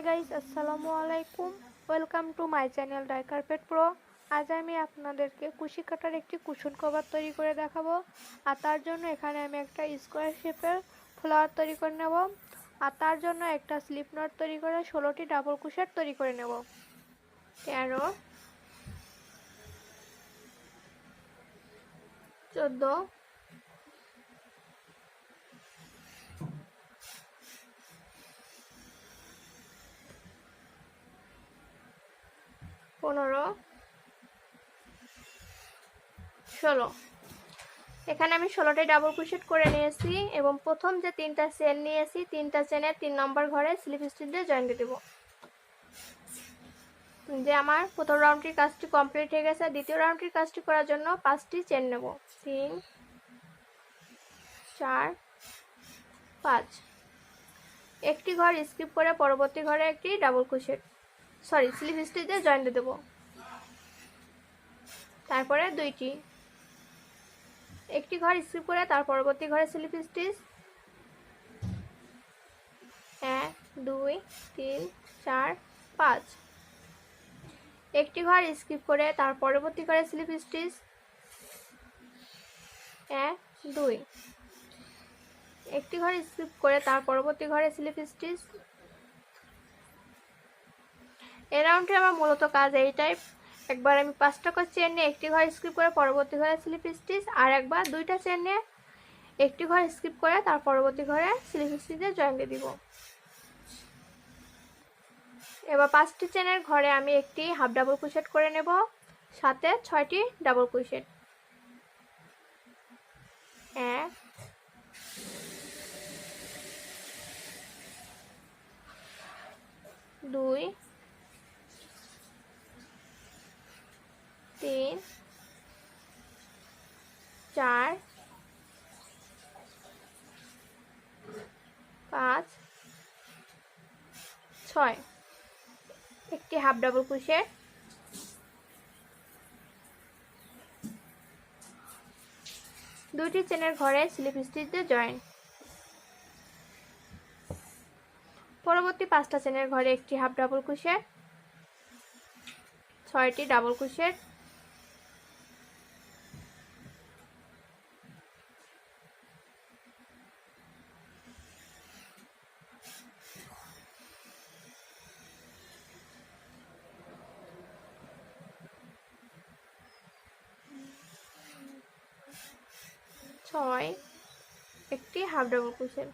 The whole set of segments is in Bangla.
হাই গাইস আসসালামু আলাইকুম। Welcome to my channel dye carpet pro আজ আমি আপনাদেরকে কুশি কাটার একটি কুশন কভার তৈরি করে দেখাবো। আর তার জন্য এখানে আমি একটা স্কোয়ার শেপের ফ্লাওয়ার তৈরি করে নেব। আর তার জন্য একটা স্লিপ নট তৈরি করে ষোলোটি ডাবল কুশার তৈরি করে নেব। তেরো, চোদ্দ পনেরো। ষোলো। এখানে আমি ষোলোটাই ডাবল ক্রোশেট করে নিয়েছি এবং প্রথম যে তিনটা চেন নিয়েছি, তিনটা চেনের তিন নম্বর ঘরে স্লিপ স্টিচ দিয়ে জয়েন দিয়ে দেবো। যে আমার প্রথম রাউন্ডটির কাজটি কমপ্লিট হয়ে গেছে, দ্বিতীয় রাউন্ডটির কাজটি করার জন্য পাঁচটি চেন নেব। তিন, চার, পাঁচ। একটি ঘর স্কিপ করে পরবর্তী ঘরে একটি double crochet sorry slip stitch দিয়ে জয়েন দিয়ে দেবো। তারপরে দুইটি। একটি ঘর স্কিপ করে, তার পরবর্তী ঘরে স্লিপ স্টিচ এক, দুই, তিন, চার, পাঁচ। একটি ঘর স্কিপ করে, তার পরবর্তী ঘরে স্লিপ স্টিচ এক, দুই। একটি ঘর স্কিপ করে, তার পরবর্তী ঘরে স্লিপ স্টিচ এই রাউন্ডে আমার মূলত কাজ এইটাই একবার আমি পাঁচটা করে চেন নিয়ে একটি ঘর স্কিপ করে পরবর্তী ঘরে স্লিপ স্টিচ আর একবার দুইটা চেন নিয়ে একটি ঘর স্কিপ করে তার পরবর্তী ঘরে স্লিপ স্টিচে জয়েন দিয়ে দিব। এবার পাঁচটি চেনের ঘরে আমি একটি হাফ ডাবল কুশেট করে নেব, সাথে ছয়টি ডাবল কুশেট এক। দুই। তিন, চার, পাঁচ, ছয়। একটি হাফ ডাবল কুশের দুইটি চেনের ঘরে স্লিপ স্টিচ দিয়ে জয়েন। পরবর্তী পাঁচটা চেনের ঘরে একটি হাফ ডাবল কুশের ছয়টি ডাবল কুশের ছয় একটি হাফ ডাবল কুশের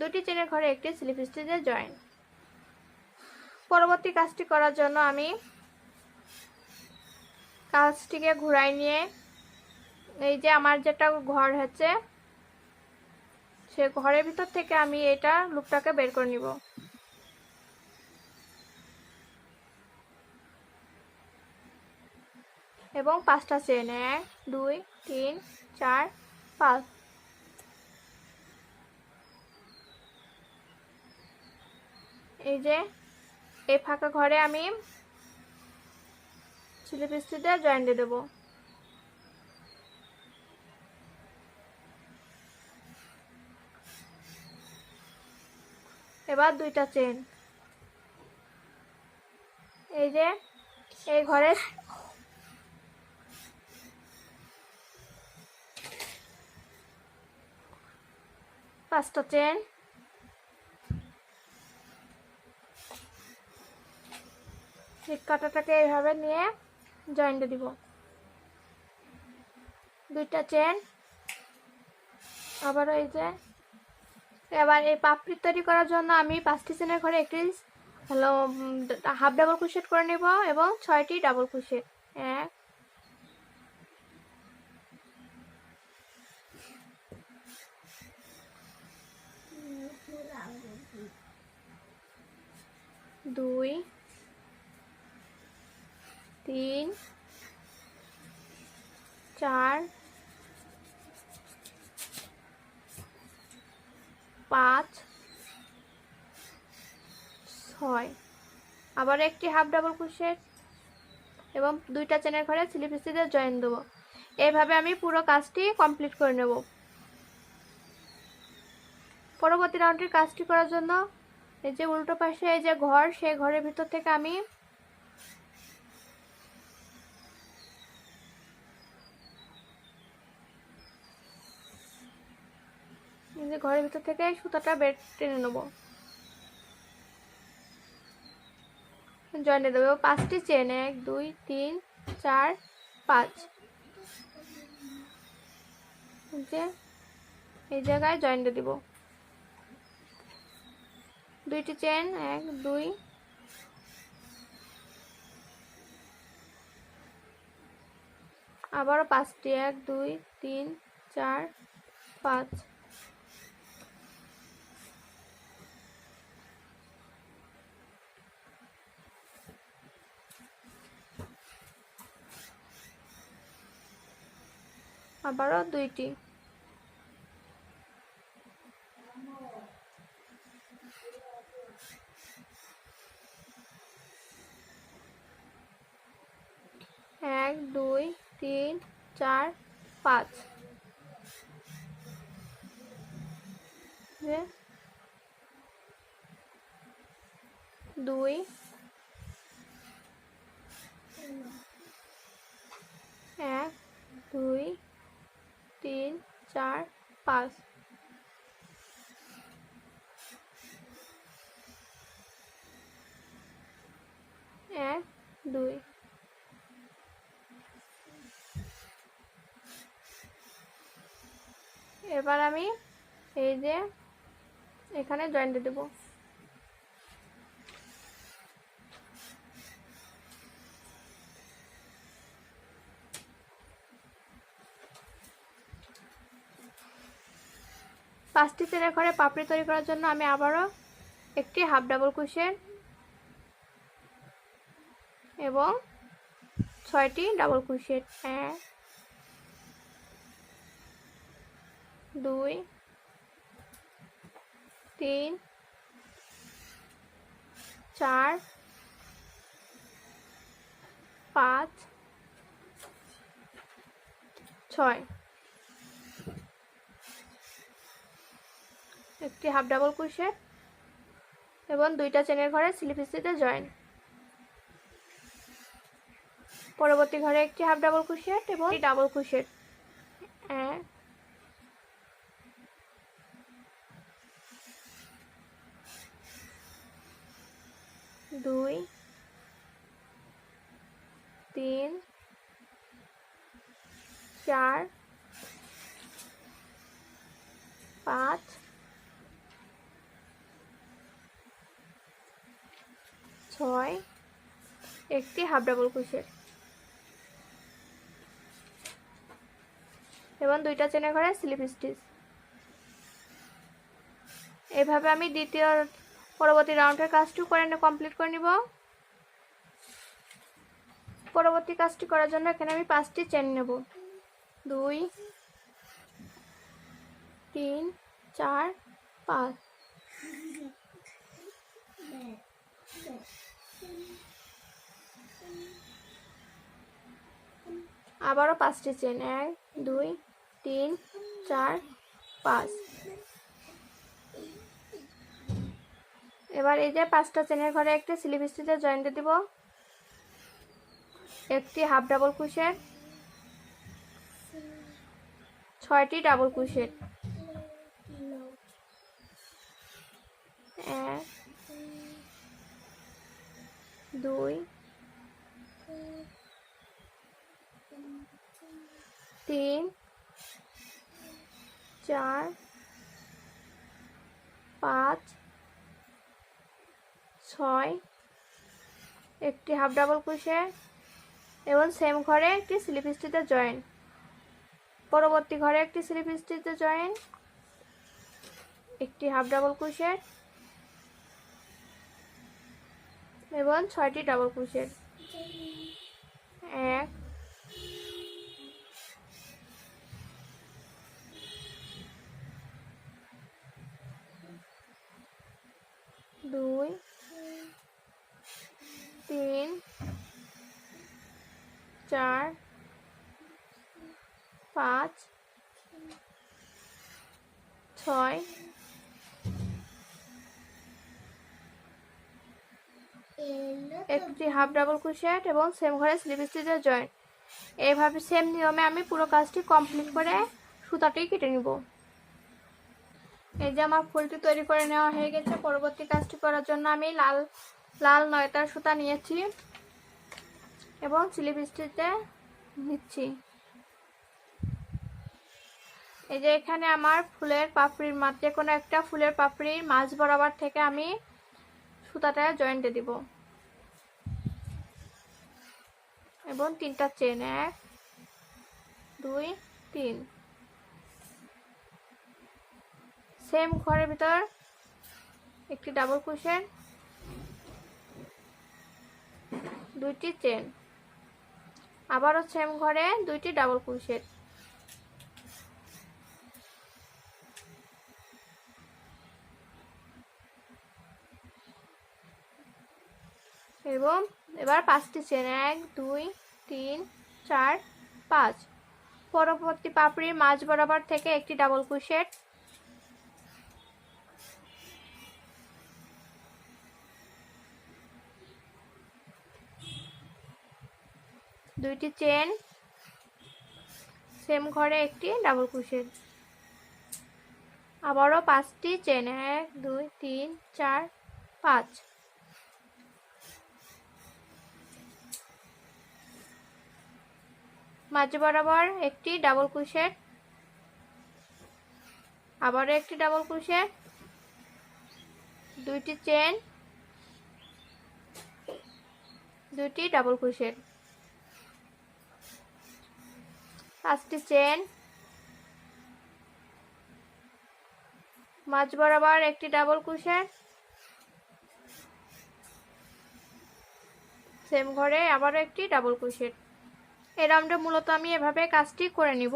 দুটি চেনের ঘরে একটি স্লিপ স্টিচের জয়েন। পরবর্তী কাজটি করার জন্য আমি কাজটিকে ঘুরাই নিয়ে এই যে আমার যেটা ঘর হচ্ছে, সে ঘরের ভিতর থেকে আমি এটা লুপটাকে বের করে নিব। এবং পাঁচটা চেন, এক, দুই, তিন, চার, পাঁচ। এই যে, এই ফাঁকা ঘরে আমি স্লিপ স্টিচে জয়েন দিয়ে দেবো। এবার দুইটা চেন। এই যে, এই ঘরে পাঁচটা চেন। ঠিক কাটাটাকে এইভাবে নিয়ে জয়েন দিয়ে দিব। দুইটা চেন। আবার এই যে। এবার এই পাপড়ি তৈরি করার জন্য আমি পাঁচটি চেনের ঘরে একটি হলো হাফ ডাবল ক্রোশেট করে নেব এবং ছয়টি ডাবল ক্রোশেট এক দুই, তিন, চার, পাঁচ, ছয়। আবার একটি হাফ ডাবল ক্রোশেট এবং দুইটা চেনের ঘরে স্লিপ স্টিচে জয়েন দেবো। এইভাবে আমি পুরো কাজটি কমপ্লিট করে নেব। পরবর্তী রাউন্ডের কাজটি করার জন্য এই যে উল্টো পাশে এই যে ঘর, সেই ঘরের ভিতর থেকে আমি যে ঘরের ভিতর থেকে সুতাটা বের টেনে নেব। জয়েন্টে দেবো পাঁচটি চেন, এক, দুই, তিন, চার, পাঁচ। যে, এই জায়গায় জয়েন্টে দিব। দুইটি চেন এক দুই। আবারও পাঁচটি এক দুই তিন চার পাঁচ। আবারও দুইটি। এক দুই তিন চার পাঁচ। দুই। এক দুই তিন চার পাঁচ। এক দুই। এবার আমি এই যে এখানে জয়েন্ট দেব। পাঁচটি চেনের ঘরে পাপড়ি তৈরি করার জন্য আমি আবারও একটি হাফ ডাবল কুশেন এবং ছয়টি ডাবল কুশেন এক দুই, তিন, চার, পাঁচ, ছয়। একটি হাফ ডাবল কুশেট এবং দুইটা চেনের ঘরে স্লিপিসিতে জয়েন। পরবর্তী ঘরে একটি হাফ ডাবল কুশেট এবং ডাবল কুশেট এক দুই, তিন, চার, পাঁচ, ছয়। একটি হাফ ডাবল কুশের। এবং দুইটা চেনে ঘরে স্লিপ স্টিচ। এভাবে আমি দ্বিতীয় পরবর্তী রাউন্ডের কাজটি করে কমপ্লিট করে নিব। পরবর্তী কাজটি করার জন্য এখানে আমি পাঁচটি চেন নেব। দুই, তিন, চার, পাঁচ। আবারও পাঁচটি চেন এক, দুই, তিন, চার, পাঁচ। এবার এই যে পাঁচটা চেনের ঘরে একটি স্লিপ স্টিচের জয়েন্ট দিব। একটি হাফ ডাবল কুশের ছয়টি ডাবল কুশের এক, দুই, তিন, চার, পাঁচ ছয়, একটি হাফ ডাবল কুশে এবং সেম ঘরে একটি স্লিপ স্টিচে জয়েন পরবর্তী ঘরে একটি স্লিপ স্টিচে জয়েন একটি হাফ ডাবল কুশের এবং ছয়টি ডাবল কুশের এক, দুই তিন, চার, পাঁচ, ছয়, একটি হাফ ডাবল ক্রোশেট এবং সেম ঘরে স্লিপ স্টিচের জয়েন্ট এইভাবে সেম নিয়মে আমি পুরো কাজটি কমপ্লিট করে সুতাটি কেটে নিব। এই যে আমার ফুলটি তৈরি করে নেওয়া হয়ে গেছে। পরবর্তী কাজটি করার জন্য আমি লাল লাল নয়টার সুতা নিয়েছি এবং স্লিপ স্টিচে নিচ্ছি। এই যে এখানে আমার ফুলের পাপড়ির মাঝ কোনো একটা ফুলের পাপড়ির মাঝ বরাবর থেকে আমি সুতাটা জয়েন্টে দিব। এবং তিনটা চেন, এক, দুই, তিন। সেম ঘরের ভিতর একটি ডাবল কুশন দুইটি চেন আবারও সেম ঘরে দুইটি ডাবল কুশেট এবং এবার পাঁচটি চেন এক, দুই, তিন, চার, পাঁচ। পরবর্তী পাপড়ির মাঝ বরাবর থেকে একটি ডাবল কুশেট দুইটি চেন, সেম ঘরে একটি ডাবল কুশেট আবারও পাঁচটি চেন, এক, দুই, তিন, চার, পাঁচ। মাঝ বরাবর একটি ডাবল কুশেট আবারও একটি ডাবল কুশেট দুইটি চেন, দুইটি ডাবল কুশেট পাঁচটি চেন মাঝ বরাবর একটি ডাবল কুশেট সেম ঘরে আবারও একটি ডাবল কুশেট এই রাউন্ডে মূলত আমি এভাবে কাজটি করে নিব।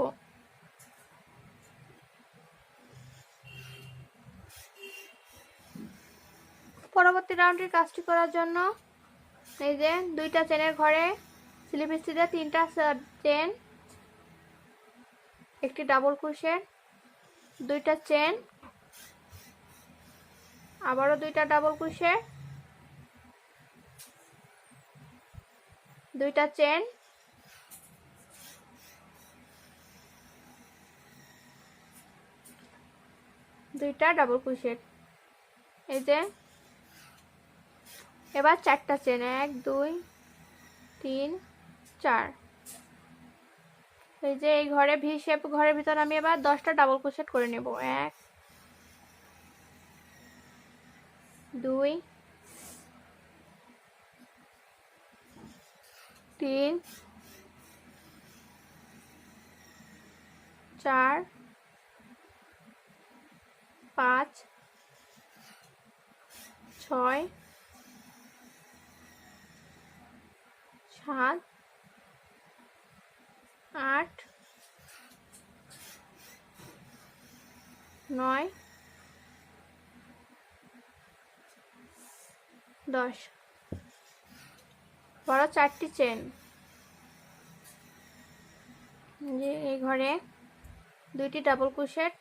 পরবর্তী রাউন্ডের কাজটি করার জন্য এই যে দুইটা চেনের ঘরে স্লিপ স্টিচে তিনটা চেন একটি ডাবল ক্রোশেট দুইটা চেন, আবারও দুইটা ডাবল ক্রোশেট দুইটা চেন, দুইটা ডাবল ক্রোশেট এই যে, এবার চারটা চেন, এক, দুই, তিন, চার। এই যে এই ঘরে ভি শেপ ঘরের ভিতর আমি এবার দশটা ডাবল ক্রোশেট করে নেব। এক, দুই, তিন, চার, পাঁচ, ছয়, সাত আট নয় দশ। বড় চারটি চেন। যে এই ঘরে দুইটি ডাবল ক্রোশেট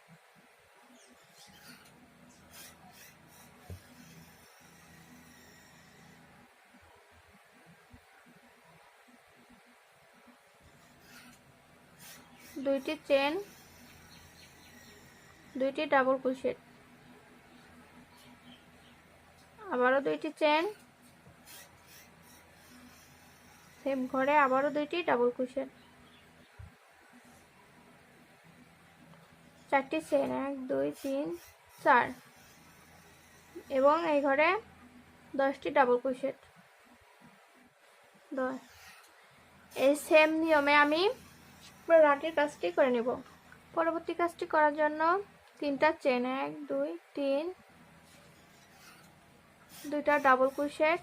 দুইটি চেন, দুইটি ডাবল ক্রোশেট। আবারও দুইটি চেন, সেম ঘরে আবারও দুইটি ডাবল ক্রোশেট। চারটি চেন, এক, দুই, তিন, চার। এবং এই ঘরে দশটি ডাবল ক্রোশেট। দশ। এই সেম নিয়মে আমি পুরো রাটির কাজটি করে নেব। পরবর্তী কাজটি করার জন্য তিনটা চেন, এক, দুই, তিন, দুইটা ডাবল ক্রোশেট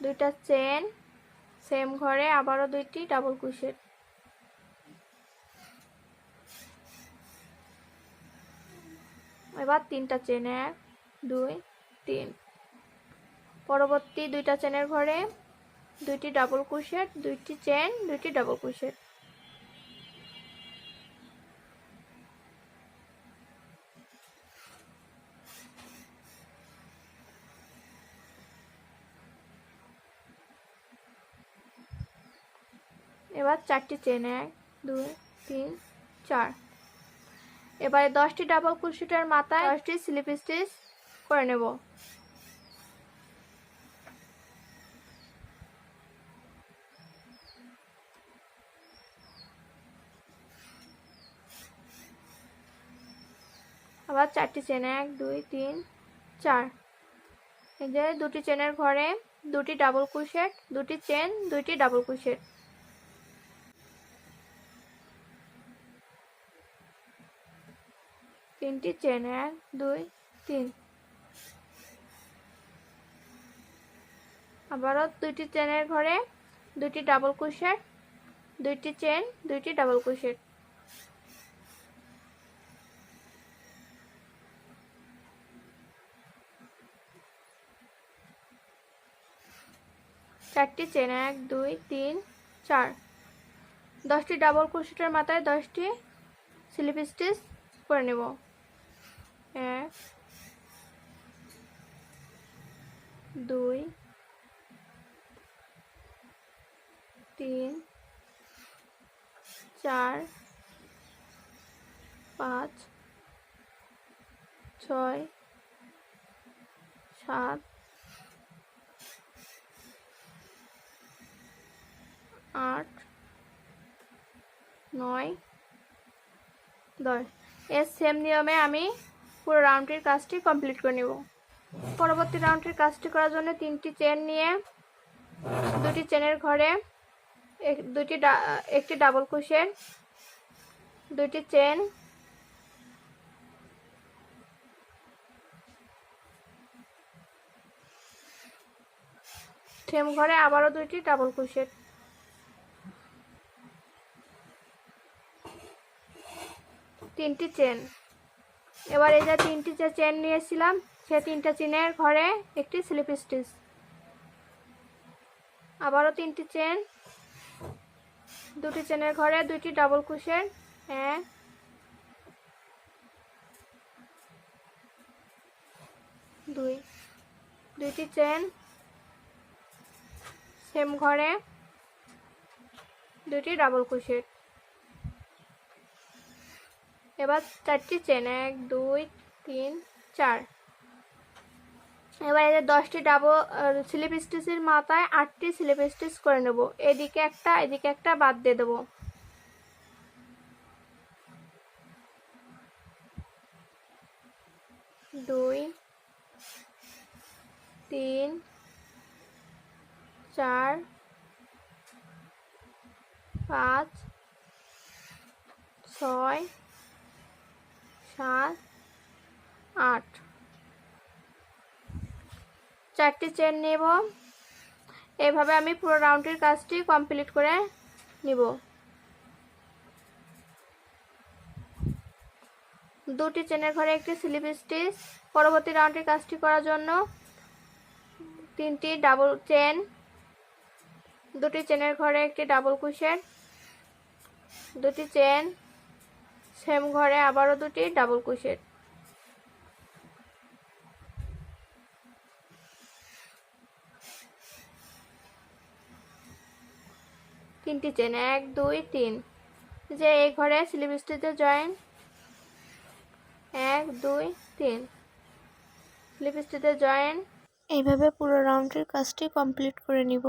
দুইটা চেন সেম ঘরে আবারও দুইটি ডাবল ক্রোশেট এবার তিনটা চেন, এক, দুই, তিন। পরবর্তী দুইটা চেনের ঘরে দুইটি ডাবল ক্রোশেট দুইটি চেন, দুইটি ডাবল ক্রোশেট এবার চারটি চেন এক, দুই, তিন, চার। এবারে দশটি ডাবল ক্রোশেটের মাথায় দশটি স্লিপ স্টিচ করে নেব। আবার চারটি চেন এক, দুই, তিন, চার। এই যে দুটি চেনের ঘরে দুটি ডাবল ক্রোশেট দুটি চেন, দুইটি ডাবল ক্রোশেট তিনটি চেন, এক, দুই, তিন। আবারও দুইটি চেনের ঘরে, দুইটি ডাবল ক্রোশেট, দুইটি চেন, দুইটি ডাবল ক্রোশেট। চারটি চেন, এক, দুই, তিন, চার। দশটি ডাবল ক্রোশেটের মাথায় দশটি স্লিপ স্টিচ করে নেব। এক দুই তিন চার পাঁচ ছয় সাত আট নয় দশ। এর সেম নিয়মে আমি পুরো রাউন্ডটির কাজটি কমপ্লিট করে নেব। পরবর্তী রাউন্ডটির কাজটি করার জন্য তিনটি চেন নিয়ে দুটি চেনের ঘরে দুটি একটি ডাবল কুশের দুটি চেন সেম ঘরে আবারও দুইটি ডাবল কুশের তিনটি চেন। এবার এই যে তিনটি যে চেন নিয়েছিলাম সে তিনটা চেনের ঘরে একটি স্লিপ স্টিচ আবারও তিনটি চেন দুটি চেনের ঘরে দুইটি ডাবল কুশের এক দুই। দুইটি চেন সেম ঘরে। দুইটি ডাবল কুশের এবার চারটি চেন, এক, দুই, তিন, চার। এবার এদের দশটি ডাবল স্লিপ স্টিচের মাথায় আটটি স্লিপ স্টিচ করে নেব। এদিকে একটা এদিকে একটা বাদ দিয়ে দেবো। দুই, তিন, চার, পাঁচ, ছয় সাত আট। চারটি চেন নেব। এইভাবে আমি পুরো রাউন্ডের কাজটি কমপ্লিট করে নিব। দুটি চেনের ঘরে একটি স্লিপ স্টিচ পরবর্তী রাউন্ডের কাজটি করার জন্য তিনটি ডাবল চেন দুটি চেনের ঘরে একটি ডাবল কুশের দুটি চেন সেম ঘরে আবারও দুটি ডাবল কুশের। তিনটি চেন, এক, দুই, তিন। যে এই ঘরে স্লিপ স্টিচে জয়েন? এক, দুই, তিন। স্লিপ স্টিচে জয়েন। এইভাবে পুরো রাউন্ডের কাজটি কমপ্লিট করে নিব।